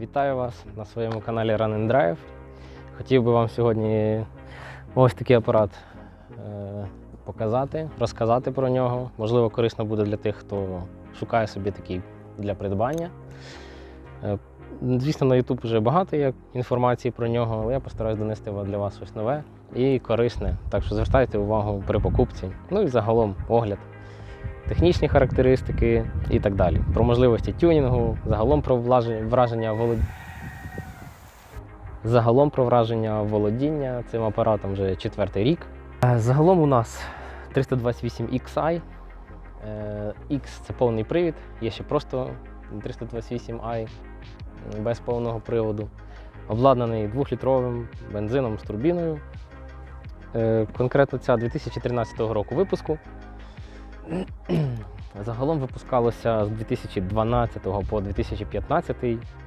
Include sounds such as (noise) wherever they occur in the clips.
Вітаю вас на своєму каналі Run and Drive. Хотів би вам сьогодні ось такий апарат е, показати, розказати про нього. Можливо, корисно буде для тих, хто шукає собі такий для придбання. Е, Звісно, на YouTube вже багато є інформації про нього, але я постараюсь донести для вас щось нове і корисне. Так що звертайте увагу при покупці. Ну і загалом огляд технічні характеристики і так далі. Про можливості тюнінгу, загалом про враження волод... загалом про враження володіння цим апаратом вже четвертий рік. Е, Загалом у нас 328 XI. X це повний привід, є ще просто 328i без повного приводу. Обладнаний 2-літровим бензином з турбіною. Е, Конкретно ця 2013 року випуску. Загалом випускалося з 2012 по 2015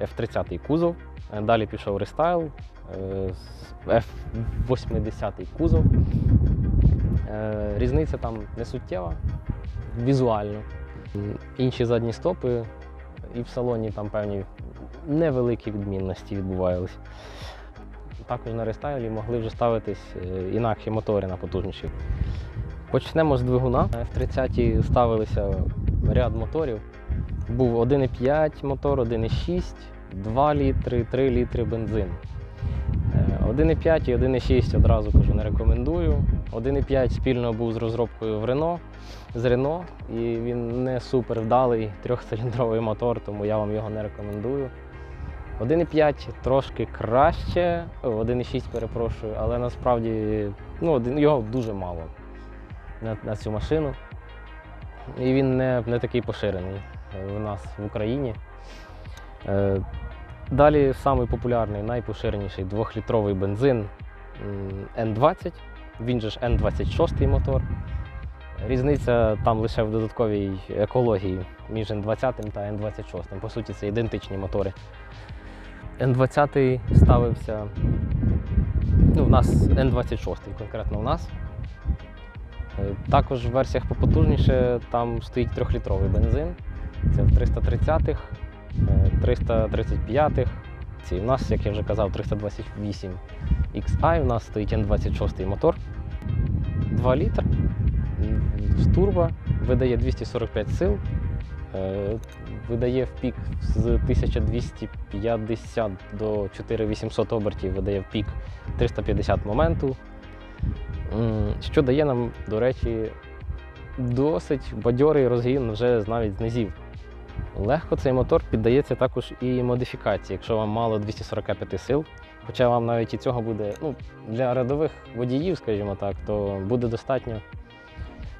F30 кузов. Далі пішов рестайл, е, з F80 кузов. Е, Різниця там не суттєва, візуально. Інші задні стопи і в салоні там певні невеликі відмінності відбувалися. Також на рестайлі могли вже ставитись е, інакші мотори на потужніші. Почнемо з двигуна. В 30-ті ставилися ряд моторів. Був 1,5 мотор, 1,6, 2 літри, 3 літри бензин. Е, 1,5 і 1,6 одразу кажу, не рекомендую. 1,5 спільно був з розробкою в Renault, з Renault, і він не супер вдалий трьохциліндровий мотор, тому я вам його не рекомендую. 1,5 трошки краще, 1,6 перепрошую, але насправді ну, його дуже мало на, на цю машину. І він не, не такий поширений у нас в Україні. Е, Далі самий популярний, найпоширеніший 2-літровий бензин м, N20, він же ж N26 мотор. Різниця там лише в додатковій екології між N20 та N26. По суті, це ідентичні мотори. N20 ставився. Ну, у нас N26 конкретно у нас. Е, Також в версіях попотужніше там стоїть 3-літровий бензин. Це в 330-х, е, 335-х. Ці у нас, як я вже казав, 328 XI, у нас стоїть N26 мотор. 2 літр з турбо, видає 245 сил, е, видає в пік з 1250 до 4800 обертів, видає в пік 350 моменту. Що дає нам, до речі, досить бадьорий розгін вже навіть з низів. Легко цей мотор піддається також і модифікації, якщо вам мало 245 сил. Хоча вам навіть і цього буде, ну, для рядових водіїв, скажімо так, то буде достатньо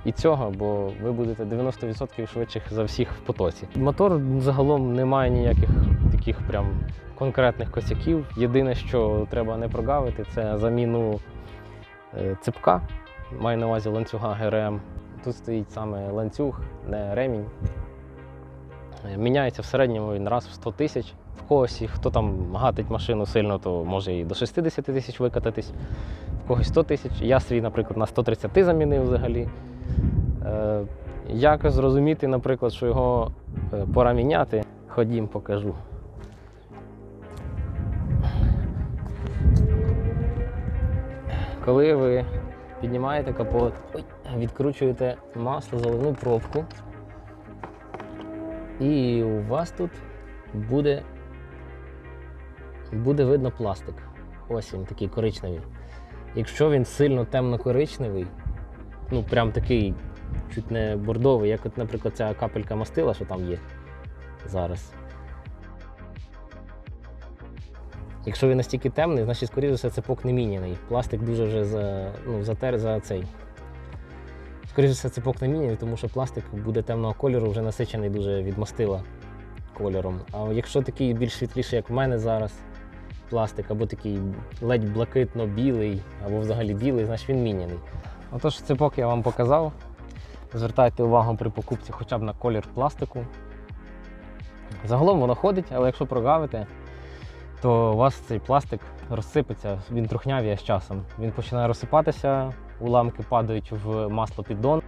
і цього, бо ви будете 90% швидших за всіх в потоці. Мотор загалом не має ніяких таких прям конкретних косяків. Єдине, що треба не прогавити, це заміну цепка. Маю на увазі ланцюга ГРМ. Тут стоїть саме ланцюг, не ремінь. Е, Міняється в середньому він раз в 100 тисяч. В когось, хто там гатить машину сильно, то може і до 60 тисяч викататись, в когось 100 тисяч. Я свій, наприклад, на 130 замінив взагалі. Е, як зрозуміти, наприклад, що його е, пора міняти? Ходім, покажу. Коли ви піднімаєте капот, відкручуєте масло, заливну пробку, і у вас тут буде, буде видно пластик. Ось він такий коричневий. Якщо він сильно темно-коричневий, ну прям такий чуть не бордовий, як, от, наприклад, ця капелька мастила, що там є зараз. Якщо він настільки темний, значить, скоріше все, цепок не міняний. Пластик дуже вже за, ну, затер за цей. Скоріше все, цепок не міняний, тому що пластик буде темного кольору, вже насичений дуже від мастила кольором. А якщо такий більш світліший, як в мене зараз, пластик, або такий ледь блакитно-білий, або взагалі білий, значить він міняний. Отож, цепок я вам показав. Звертайте увагу при покупці хоча б на колір пластику. Загалом воно ходить, але якщо прогавите, то у вас цей пластик розсипеться, він трухнявіє з часом. Він починає розсипатися, уламки падають в маслопіддон.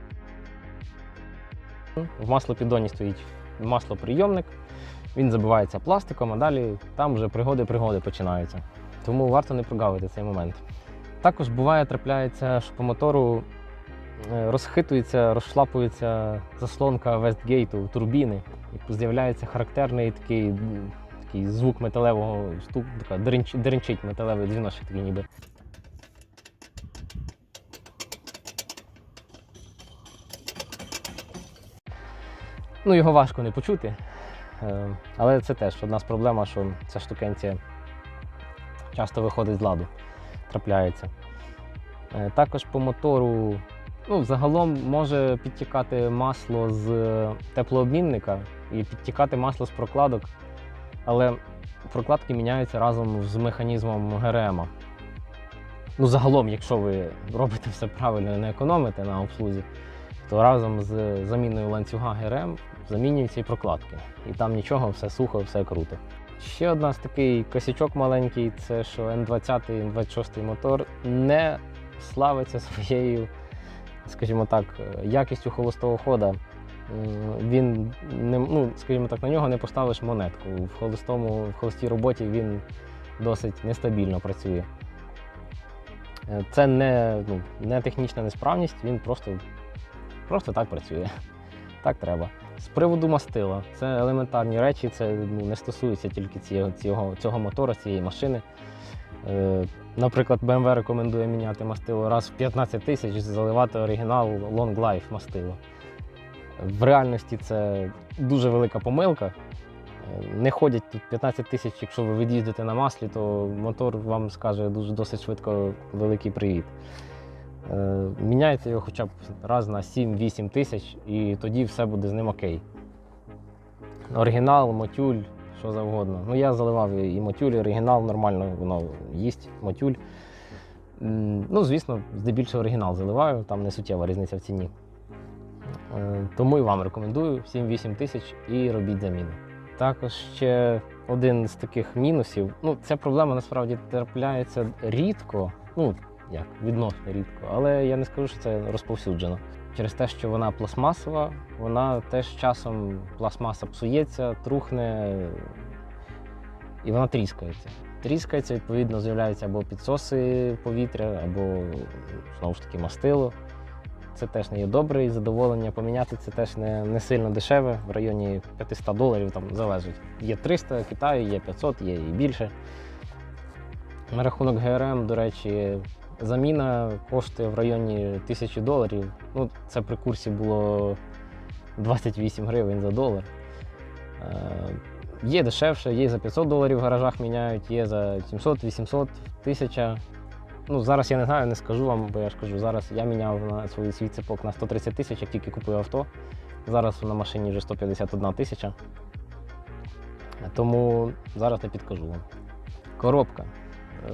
В маслопіддоні стоїть маслоприйомник, Він забивається пластиком, а далі там вже пригоди-пригоди починаються. Тому варто не прогавити цей момент. Також буває, трапляється, що по мотору е, розхитується, розшлапується заслонка Вестгейту, турбіни, і з'являється характерний такий, такий звук металевого стук, така деренч, деренчить металевий дзвіночок такий ніби. Ну, його важко не почути. Е, Але це теж одна з проблем, що ця штукенція часто виходить з ладу, трапляється. Е, Також по мотору, ну, загалом може підтікати масло з е, теплообмінника і підтікати масло з прокладок, але прокладки міняються разом з механізмом ГРМ. Ну, загалом, якщо ви робите все правильно і не економите на обслузі, то разом з заміною ланцюга ГРМ замінюються і прокладки. І там нічого, все сухо, все круто. Ще одна з такий косячок маленький це що N20 і N26 мотор не славиться своєю, скажімо так, якістю холостого хода. М, Він не, ну, скажімо так, на нього не поставиш монетку. В холостому, в холостій роботі він досить нестабільно працює. Е, Це не, ну, не технічна несправність, він просто, просто так працює. (laughs) Так треба. З приводу мастила, це елементарні речі, це ну, не стосується тільки цього, цього, цього мотора, цієї машини. Е, наприклад, BMW рекомендує міняти мастило раз в 15 тисяч, заливати оригінал Long Life мастило. В реальності це дуже велика помилка. Е, Не ходять тут 15 тисяч, якщо ви від'їздите на маслі, то мотор вам скаже дуже досить швидко великий привіт. Е, Міняється його хоча б раз на 7-8 тисяч, і тоді все буде з ним окей. Оригінал, мотюль, що завгодно. Ну, я заливав і мотюль, і оригінал нормально, воно їсть мотюль. Ну, звісно, здебільшого оригінал заливаю, там не суттєва різниця в ціні. Е, Тому і вам рекомендую 7-8 тисяч і робіть заміну. Також ще один з таких мінусів. Ну, ця проблема насправді трапляється рідко. Ну, як відносно рідко, але я не скажу, що це розповсюджено. Через те, що вона пластмасова, вона теж часом пластмаса псується, трухне і вона тріскається. Тріскається, відповідно, з'являються або підсоси повітря, або знову ж таки мастило. Це теж не є добре, і задоволення поміняти це теж не, не сильно дешеве, в районі 500 доларів там залежить. Є 300 Китаю, є 500, є і більше. На рахунок ГРМ, до речі, заміна коштує в районі 1000 доларів. Ну, це при курсі було 28 гривень за долар. Е, Є дешевше, є за 500 доларів в гаражах міняють, є за 700, 800, 1000. Ну, зараз я не знаю, не скажу вам, бо я ж кажу, зараз я міняв на свій свій цепок на 130 тисяч, як тільки купив авто. Зараз на машині вже 151 тисяча. Тому зараз не підкажу вам. Коробка.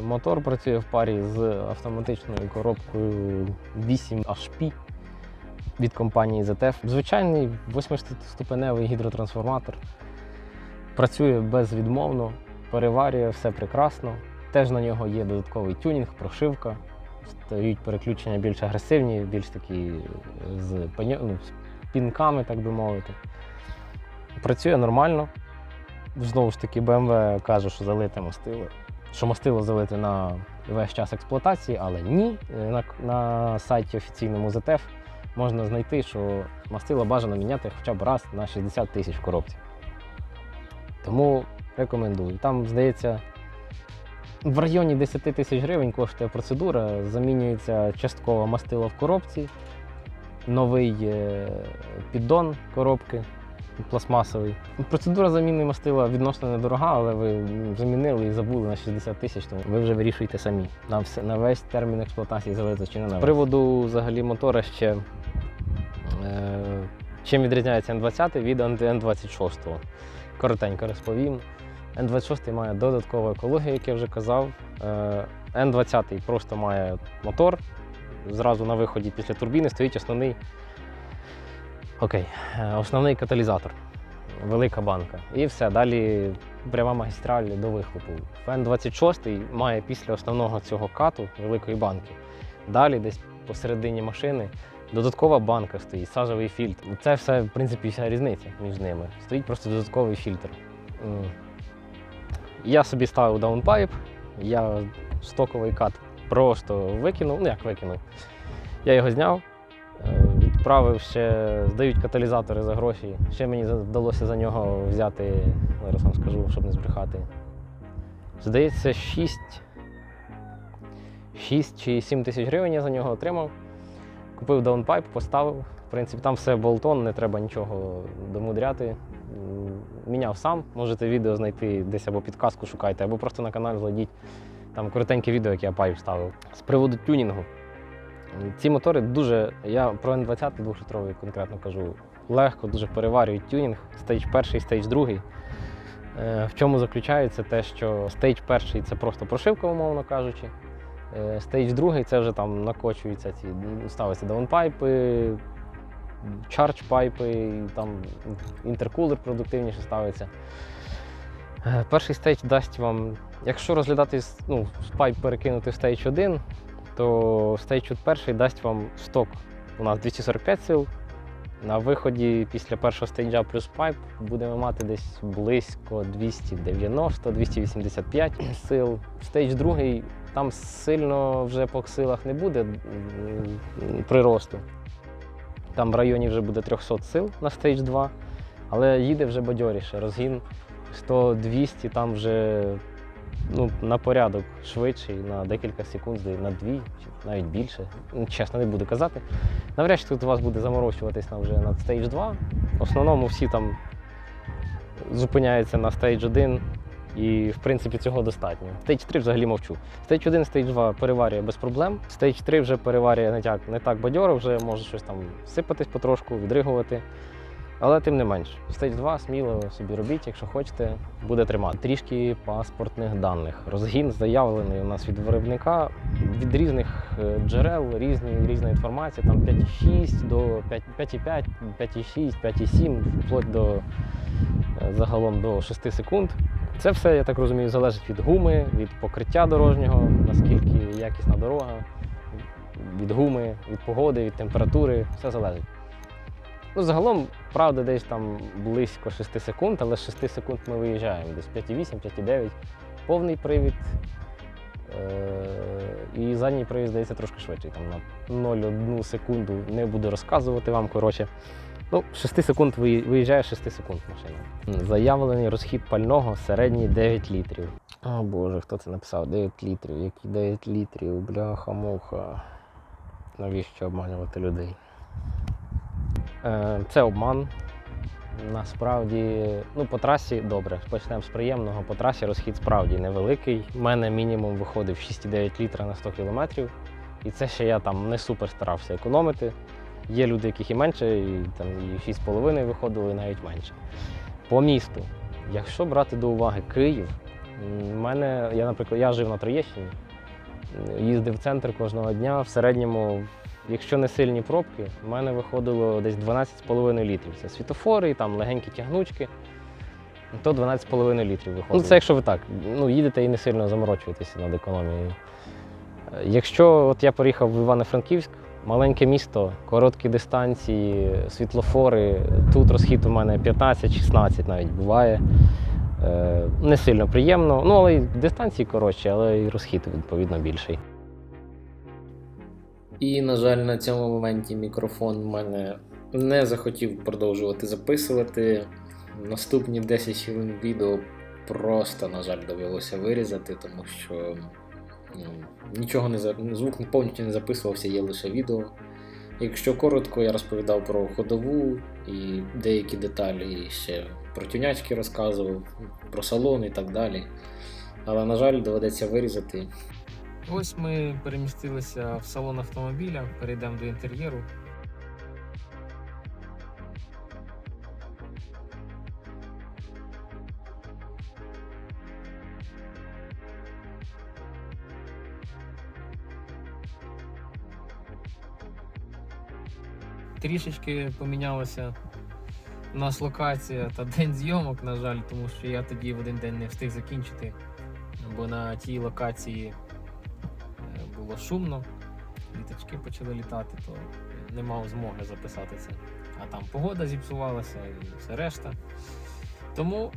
Мотор працює в парі з автоматичною коробкою 8 HP від компанії ZF. Звичайний 8-ступеневий гідротрансформатор. Працює безвідмовно, переварює все прекрасно. Теж на нього є додатковий тюнінг, прошивка. Стають переключення більш агресивні, більш такі з, паня- ну, з пінками, так би мовити. Працює нормально. Знову ж таки, BMW каже, що залите мастило. Що мастило залите на весь час експлуатації, але ні. Е, На, на сайті офіційному ZF можна знайти, що мастило бажано міняти хоча б раз на 60 тисяч в коробці. Тому рекомендую. Там, здається, в районі 10 тисяч гривень коштує процедура, замінюється частково мастило в коробці, новий е, піддон коробки пластмасовий. Процедура заміни мастила відносно недорога, але ви замінили і забули на 60 тисяч, тому ви вже вирішуєте самі. На, все, на весь термін експлуатації залито чи не на весь. З приводу взагалі мотора ще. Е, чим відрізняється N20 від N26? Коротенько розповім. N26 має додаткову екологію, як я вже казав. Е, N20 просто має мотор. Зразу на виході після турбіни стоїть основний, окей, е, основний каталізатор. Велика банка. І все, далі пряма магістраль до вихлопу. N26 має після основного цього кату великої банки. Далі, десь посередині машини, додаткова банка стоїть, сажевий фільтр. Це все, в принципі, вся різниця між ними. Стоїть просто додатковий фільтр. Я собі ставив даунпайп, я стоковий кат просто викинув, ну як викинув. Я його зняв, е, відправив ще, здають каталізатори за гроші. Ще мені вдалося за нього взяти, зараз вам скажу, щоб не збрехати. Здається, 6, 6 чи 7 тисяч гривень я за нього отримав. Купив даунпайп, поставив. В принципі, там все болтон, не треба нічого домудряти. Міняв сам. Можете відео знайти десь або підказку шукайте, або просто на канал зайдіть. Там коротеньке відео, яке я пайп ставив. З приводу тюнінгу. Ці мотори дуже, я про N20 2-літровий конкретно кажу, легко дуже переварюють тюнінг. Стейдж перший, стейдж другий. Е, В чому заключається те, що стейдж перший це просто прошивка, умовно кажучи. Е, Стейдж другий це вже там накочуються ці, ставляться даунпайпи, чардж пайпи, там інтеркулер продуктивніше ставиться. Е, Перший стейдж дасть вам, якщо розглядати ну, пайп перекинути в стейдж 1, то стейдж перший дасть вам сток у нас 245 сил. На виході після першого стейджа плюс пайп будемо мати десь близько 290-285 сил. Стейдж другий там сильно вже по силах не буде приросту. Там в районі вже буде 300 сил на стейдж 2, але їде вже бадьоріше. Розгін 100-200, там вже ну, на порядок швидший, на декілька секунд, на дві навіть більше. Ну, Чесно, не буду казати. Навряд чи тут у вас буде заморочуватись на вже на стейдж 2. В основному всі там зупиняються на стейдж 1, і в принципі цього достатньо. Стейдж 3 взагалі мовчу. Стейдж 1, стейдж 2 переварює без проблем. Стейдж 3 вже переварює не так, не так бадьоро, вже може щось там сипатись потрошку, відригувати. Але тим не менш, стейдж 2 сміло собі робіть, якщо хочете, буде тримати. Трішки паспортних даних. Розгін заявлений у нас від виробника від різних е, джерел, різні, різна інформація, там 5,6 до 5 5,5, 5,6, 5,7, вплоть до е, загалом до 6 секунд. Це все, я так розумію, залежить від гуми, від покриття дорожнього, наскільки якісна дорога, від гуми, від погоди, від температури, все залежить. Ну, загалом, правда, десь там близько 6 секунд, але з 6 секунд ми виїжджаємо десь 5,8, 5,9. Повний привід. Е- і задній привід, здається, трошки швидший. Там на 0,1 секунду не буду розказувати вам. Коротше. Ну, 6 секунд виїжджає 6 секунд машина. Заявлений розхід пального середній 9 літрів. О Боже, хто це написав? 9 літрів. Які 9 літрів? Бляха-муха. Навіщо обманювати людей? Е, Це обман. Насправді, ну по трасі добре. Почнемо з приємного. По трасі розхід справді невеликий. У мене мінімум виходив 6,9 літра на 100 кілометрів. І це ще я там не супер старався економити. Є люди, яких і менше, і там і 6,5 виходило, і навіть менше. По місту, якщо брати до уваги Київ, м, мене, я, наприклад, я жив на Троєщині, їздив в центр кожного дня. В середньому, якщо не сильні пробки, в мене виходило десь 12,5 літрів. Це світофори, там легенькі тягнучки. То 12,5 літрів виходить. Ну, це якщо ви так ну, їдете і не сильно заморочуєтеся над економією. Е, Якщо от я приїхав в Івано-Франківськ, маленьке місто, короткі дистанції, світлофори, тут розхід у мене 15-16 навіть буває. Е, Не сильно приємно. Ну, але й дистанції коротші, але і розхід відповідно більший. І, на жаль, на цьому моменті мікрофон в мене не захотів продовжувати записувати. Наступні 10 хвилин відео просто, на жаль, довелося вирізати, тому що нічого не звук повністю не записувався, є лише відео. Якщо коротко, я розповідав про ходову і деякі деталі ще про тюнячки розказував, про салон і так далі. Але, на жаль, доведеться вирізати. Ось ми перемістилися в салон автомобіля, перейдемо до інтер'єру. Трішечки помінялася у нас локація та день зйомок, на жаль, тому що я тоді в один день не встиг закінчити, бо на тій локації е, було шумно, літачки почали літати, то не мав змоги записати це. А там погода зіпсувалася і все решта. Тому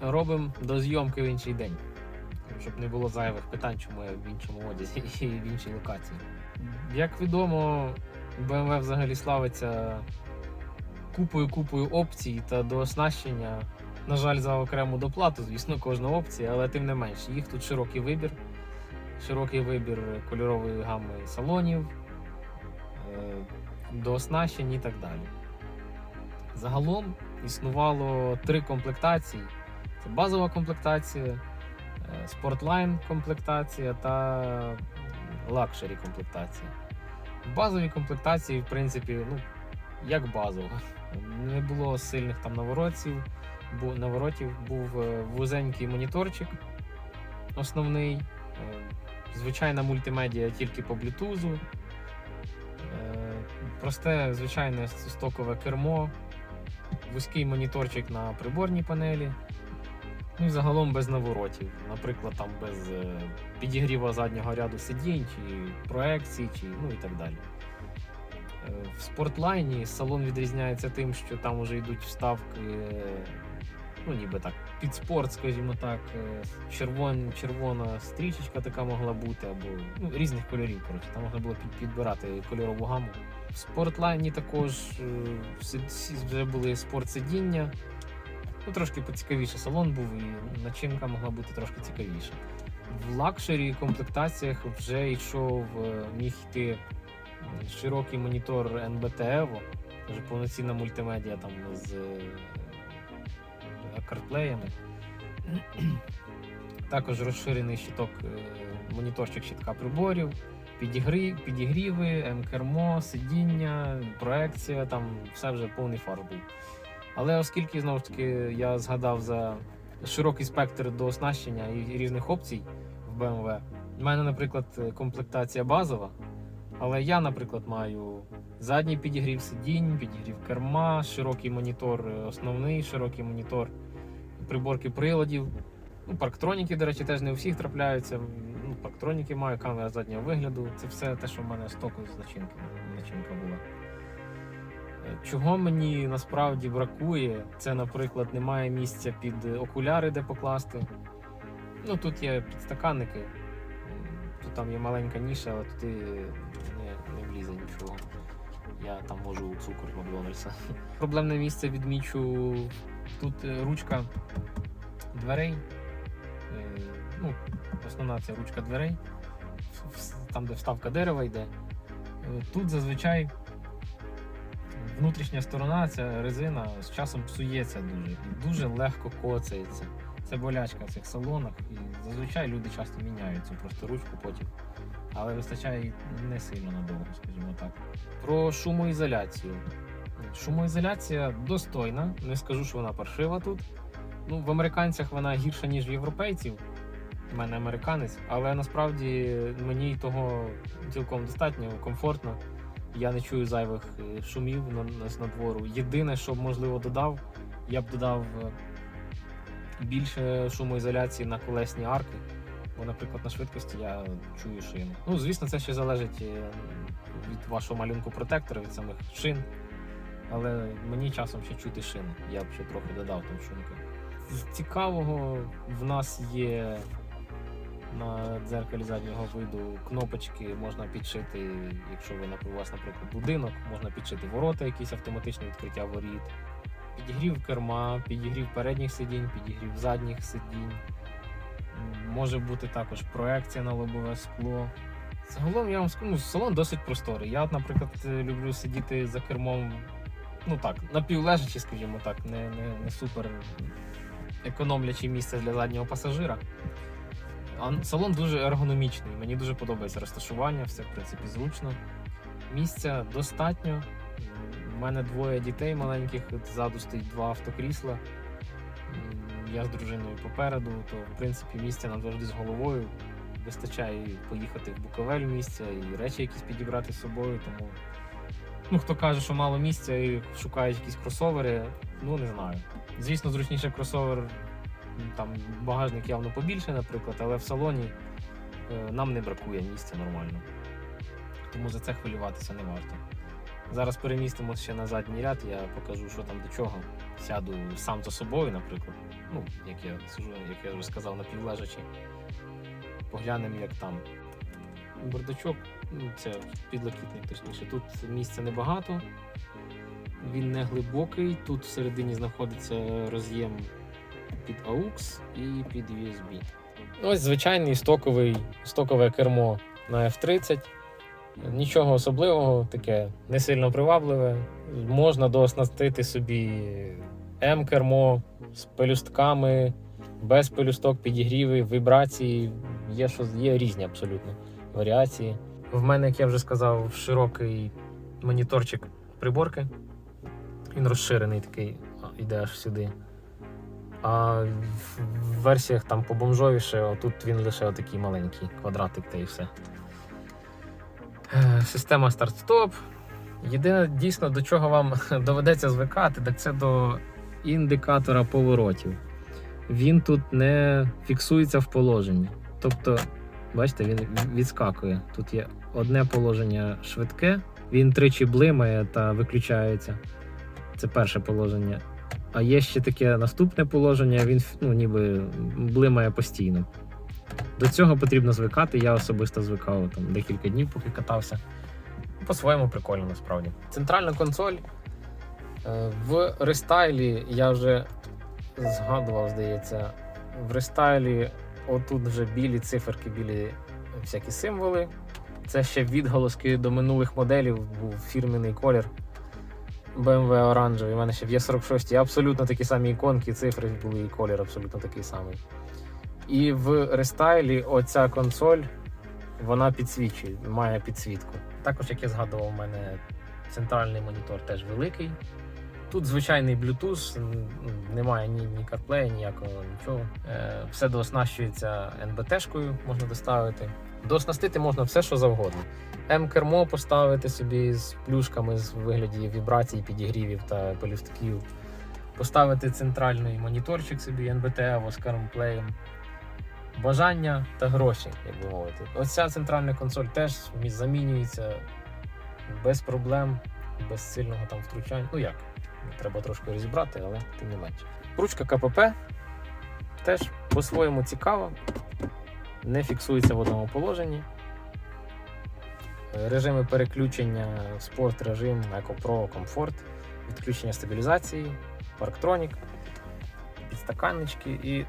робимо до зйомки в інший день. Щоб не було зайвих питань, чому я в іншому одязі (laughs) і в іншій локації. Як відомо, BMW взагалі славиться купою купою опцій та дооснащення. На жаль, за окрему доплату, звісно, кожна опція, але тим не менш, їх тут широкий вибір. Широкий вибір кольорової гами салонів, е, дооснащень і так далі. Загалом існувало три комплектації: це базова комплектація, е, спортлайн комплектація та лакшері комплектація. В базовій комплектації, в принципі, ну, як базово. Не було сильних там наворотів, бу, наворотів був е, вузенький моніторчик основний, е, звичайна мультимедіа тільки по блютузу, е, просте звичайне стокове кермо, вузький моніторчик на приборній панелі. Ну і загалом без наворотів. Наприклад, там без е, підігріва заднього ряду сидінь, чи проекцій, чи ну і так далі. Е, В спортлайні салон відрізняється тим, що там вже йдуть вставки, ну ніби так, під спорт, скажімо так, е, червон, червона стрічечка така могла бути, або ну, різних кольорів. Коротше, там можна було підбирати кольорову гаму. В спортлайні також вже були спортсидіння. Ну, трошки поцікавіше салон був, і начинка могла бути трошки цікавіша. В лакшері комплектаціях вже йшов, е, міг йти широкий монітор NBT Evo, вже повноцінна мультимедіа там з картплеями. Також розширений щиток, е, моніторчик щитка приборів, підігри, підігріви, М-кермо, сидіння, проекція, там все вже повний фар був. Але оскільки знову ж таки я згадав за широкий спектр до оснащення і різних опцій в BMW, в мене, наприклад, комплектація базова, але я, наприклад, маю задній підігрів сидінь, підігрів керма, широкий монітор е, основний, широкий монітор приборки приладів. Ну, парктроніки, до речі, теж не у всіх трапляються. Ну, парктроніки маю, камера заднього вигляду. Це все те, що в мене стокові з начинки, начинка була. Чого мені насправді бракує, це, наприклад, немає місця під окуляри, де покласти. Ну, тут є підстаканники, тут там є маленька ніша, але туди не, не влізе нічого. Я там можу цукор Макдональдса. (laughs) Проблемне місце відмічу тут е, ручка дверей. Е, Ну, основна це ручка дверей, там, де вставка дерева йде. Е, Тут зазвичай внутрішня сторона, ця резина з часом псується дуже і дуже легко коцається. Це болячка в цих салонах, і зазвичай люди часто міняють цю просто ручку потім. Але вистачає не сильно надовго, скажімо так. Про шумоізоляцію. Шумоізоляція достойна, не скажу, що вона паршива тут. Ну, в американцях вона гірша, ніж в європейців. У мене американець, але насправді мені того цілком достатньо комфортно. Я не чую зайвих е, шумів на, на, з надвору. Єдине, що можливо додав, я б додав е, більше шумоізоляції на колесні арки. Бо, наприклад, на швидкості я чую шину. Ну, звісно, це ще залежить е, від вашого малюнку протектора, від самих шин. Але мені часом ще чути шини. Я б ще трохи додав там шумки. З цікавого в нас є на дзеркалі заднього виду кнопочки можна підшити, якщо ви у вас, наприклад, будинок, можна підшити ворота, якісь автоматичне відкриття воріт, підігрів керма, підігрів передніх сидінь, підігрів задніх сидінь. Може бути також проекція на лобове скло. Загалом я вам скажу, ну, салон досить просторий. Я, наприклад, люблю сидіти за кермом, ну так, напівлежачи, скажімо так, не, не, не супер економлячи місце для заднього пасажира. Салон дуже ергономічний. Мені дуже подобається розташування, все в принципі зручно. Місця достатньо. У мене двоє дітей маленьких, ззаду стоїть два автокрісла. Я з дружиною попереду, то в принципі місця нам завжди з головою. Вистачає поїхати в Буковель місця, і речі якісь підібрати з собою. Тому ну, хто каже, що мало місця і шукають якісь кросовери, ну не знаю. Звісно, зручніше кросовер там багажник явно побільше, наприклад, але в салоні е, нам не бракує місця нормально. Тому за це хвилюватися не варто. Зараз перемістимося ще на задній ряд, я покажу, що там до чого. Сяду сам за собою, наприклад. Ну, як я сижу, як я вже сказав, напівлежачи. Поглянемо, як там. Бардачок, ну, це підлокітник, точніше. Тут місця небагато, він не глибокий. Тут всередині знаходиться роз'єм під AUX і під USB. Ось звичайний стоковий, стокове кермо на F30. Нічого особливого, таке не сильно привабливе. Можна дооснастити собі М-кермо з пелюстками, без пелюсток, підігріви, вібрації. Є, що, є різні абсолютно варіації. В мене, як я вже сказав, широкий моніторчик приборки. Він розширений такий, йде аж сюди. А в версіях там побомжовіше, а тут він лише отакий маленький квадратик та і все. Е, Система старт-стоп. Єдине дійсно до чого вам (laughs) доведеться звикати, так це до індикатора поворотів. Він тут не фіксується в положенні. Тобто, бачите, він відскакує. Тут є одне положення швидке, він тричі блимає та виключається. Це перше положення. А є ще таке наступне положення, він ну, ніби блимає постійно. До цього потрібно звикати. Я особисто звикав там декілька днів, поки катався. По-своєму прикольно насправді. Центральна консоль. Е, В рестайлі я вже згадував, здається. В рестайлі отут вже білі циферки, білі всякі символи. Це ще відголоски до минулих моделів, був фірменний колір. BMW оранжевий. У мене ще в Є46 абсолютно такі самі іконки, цифри були і колір абсолютно такий самий. І в рестайлі оця консоль вона підсвічує, має підсвітку. Також, як я згадував, у мене центральний монітор теж великий. Тут звичайний Bluetooth, немає ні, ні CarPlay, ніякого нічого. Е, Все дооснащується NBT-шкою, можна доставити. Дооснастити можна все, що завгодно. М-кермо поставити собі з плюшками з вигляді вібрацій, підігрівів та пелюстків. Поставити центральний моніторчик собі NBT або з CarPlay. Бажання та гроші, як би мовити. Ось ця центральна консоль теж замінюється без проблем, без сильного там втручання. Ну як? Треба трошки розібрати, але тим не менше. Ручка КПП теж по-своєму цікава, не фіксується в одному положенні. Е, Режими переключення спорт режим, Eco Pro, комфорт, відключення стабілізації, парктронік, підстаканнички і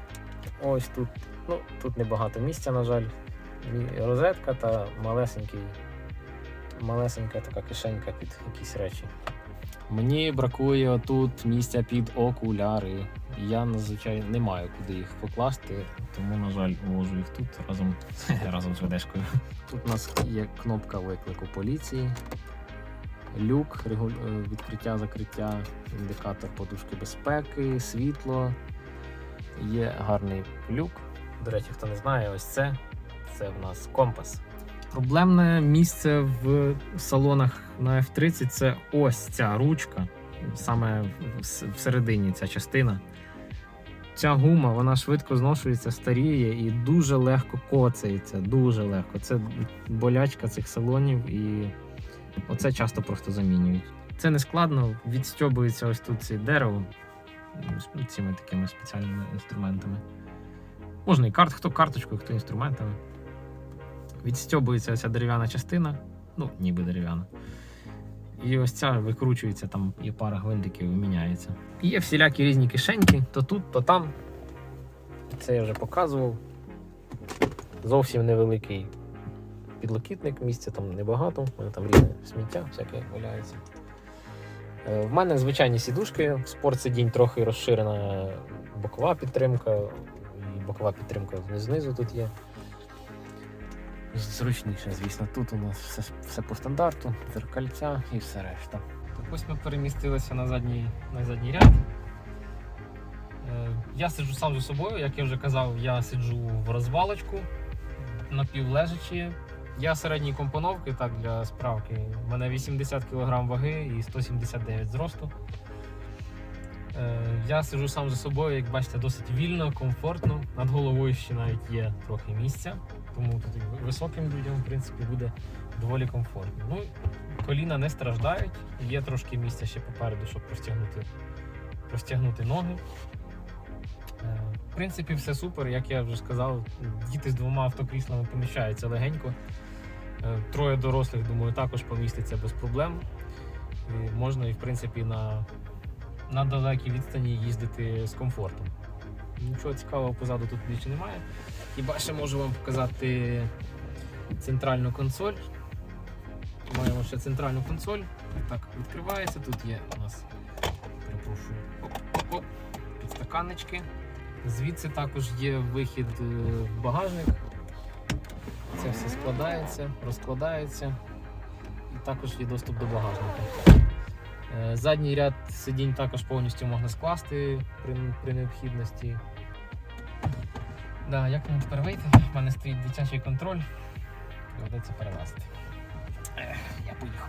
ось тут. Ну, тут небагато місця, на жаль. Розетка та малесенький, малесенька така кишенька під якісь речі. Мені бракує тут місця під окуляри. Я зазвичай не маю куди їх покласти, тому, на жаль, вложу їх тут разом, (laughs) разом з ведешкою. Тут у нас є кнопка виклику поліції, люк, е, відкриття, закриття, індикатор подушки безпеки, світло. Є гарний люк. До речі, хто не знає, ось це. Це в нас компас. Проблемне місце в салонах на F30 це ось ця ручка, саме всередині ця частина. Ця гума вона швидко зношується, старіє і дуже легко коцається. Дуже легко. Це болячка цих салонів, і оце часто просто замінюють. Це не складно, відстьобується ось тут це дерево цими такими спеціальними інструментами. Можна і карт, хто карточкою, хто інструментами. Відстьобується ця дерев'яна частина, ну, ніби дерев'яна. І ось ця викручується, там є пара гвинтиків і міняється. І є всілякі різні кишеньки, то тут, то там. Це я вже показував. Зовсім невеликий підлокітник, місця там небагато, у мене там різне сміття, всяке валяється. Е, В мене звичайні сідушки, в спортсидінь трохи розширена бокова підтримка, і бокова підтримка знизу тут є. Зручніше, звісно, тут у нас все, все по стандарту, дзеркальця і все решта. Так ось ми перемістилися на задній, на задній ряд. Е, Я сиджу сам за собою, як я вже казав, я сиджу в розвалочку напівлежачі. Я середньої компоновки, так для справки. У мене 80 кг ваги і 179 зросту. Е, Я сижу сам за собою, як бачите, досить вільно, комфортно. Над головою ще навіть є трохи місця, тому тут високим людям, в принципі, буде доволі комфортно. Ну, коліна не страждають, є трошки місця ще попереду, щоб простягнути, простягнути ноги. Е, В принципі, все супер, як я вже сказав, діти з двома автокріслами поміщаються легенько. Е, Троє дорослих, думаю, також поміститься без проблем. І можна і в принципі на, на далекій відстані їздити з комфортом. Нічого цікавого позаду тут більше немає. Хіба ще можу вам показати центральну консоль. Маємо ще центральну консоль. Так, відкривається. Тут є у нас, перепрошую, оп-оп-оп, підстаканнички. Звідси також є вихід е, в багажник. Це все складається, розкладається. І також є доступ до багажника. Е, Задній ряд сидінь також повністю можна скласти при, при необхідності. Да, як мені тепер вийти? У мене стоїть дитячий контроль. Доведеться перелазити. Ех, я поїхав.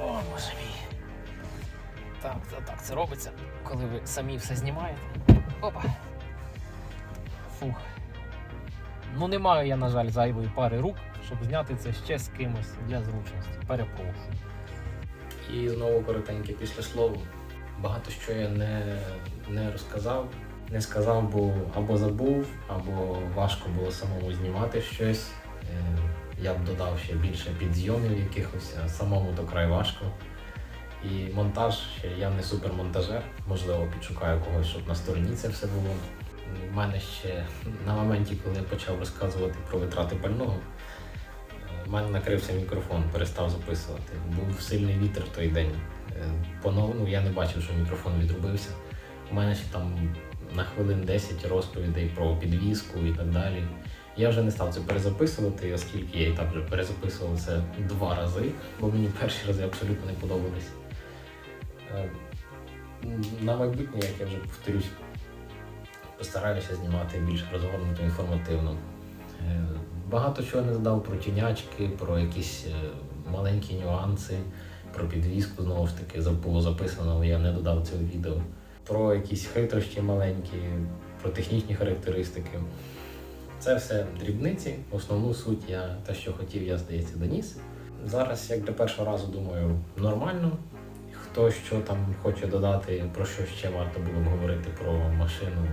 О, боже мій. Так, так, так це робиться, коли ви самі все знімаєте. Опа. Фух. Ну, не маю я, на жаль, зайвої пари рук, щоб зняти це ще з кимось для зручності. Перепрошую. І знову коротеньке після слова. Багато що я не, не розказав, не сказав, бо або забув, або важко було самому знімати щось. Е, Я б додав ще більше підзйомів якихось, а самому то край важко. І монтаж ще я не супермонтажер, можливо, підшукаю когось, щоб на стороні це все було. У мене ще на моменті, коли я почав розказувати про витрати пального, у мене накрився мікрофон, перестав записувати. Був сильний вітер в той день. Е, Понов... Ну, я не бачив, що мікрофон відрубився. У мене ще там на хвилин 10 розповідей про підвіску і так далі. Я вже не став це перезаписувати, оскільки я і так вже перезаписував це два рази, бо мені перші рази абсолютно не подобались. Е, На майбутнє, як я вже повторюсь, постараюся знімати більш розгорнуто інформативно. Багато чого не задав про тінячки, про якісь е, маленькі нюанси, про підвіску знову ж таки було записано, але я не додав цього відео. Про якісь хитрощі маленькі, про технічні характеристики. Це все дрібниці. Основну суть я те, що хотів, я здається, доніс. Зараз, як для першого разу, думаю, нормально. Хто що там хоче додати, про що ще варто було б говорити про машину,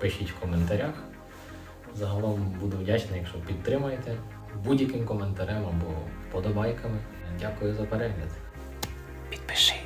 пишіть в коментарях. Загалом буду вдячний, якщо підтримаєте будь-яким коментарем або вподобайками. Дякую за перегляд. Підпишись.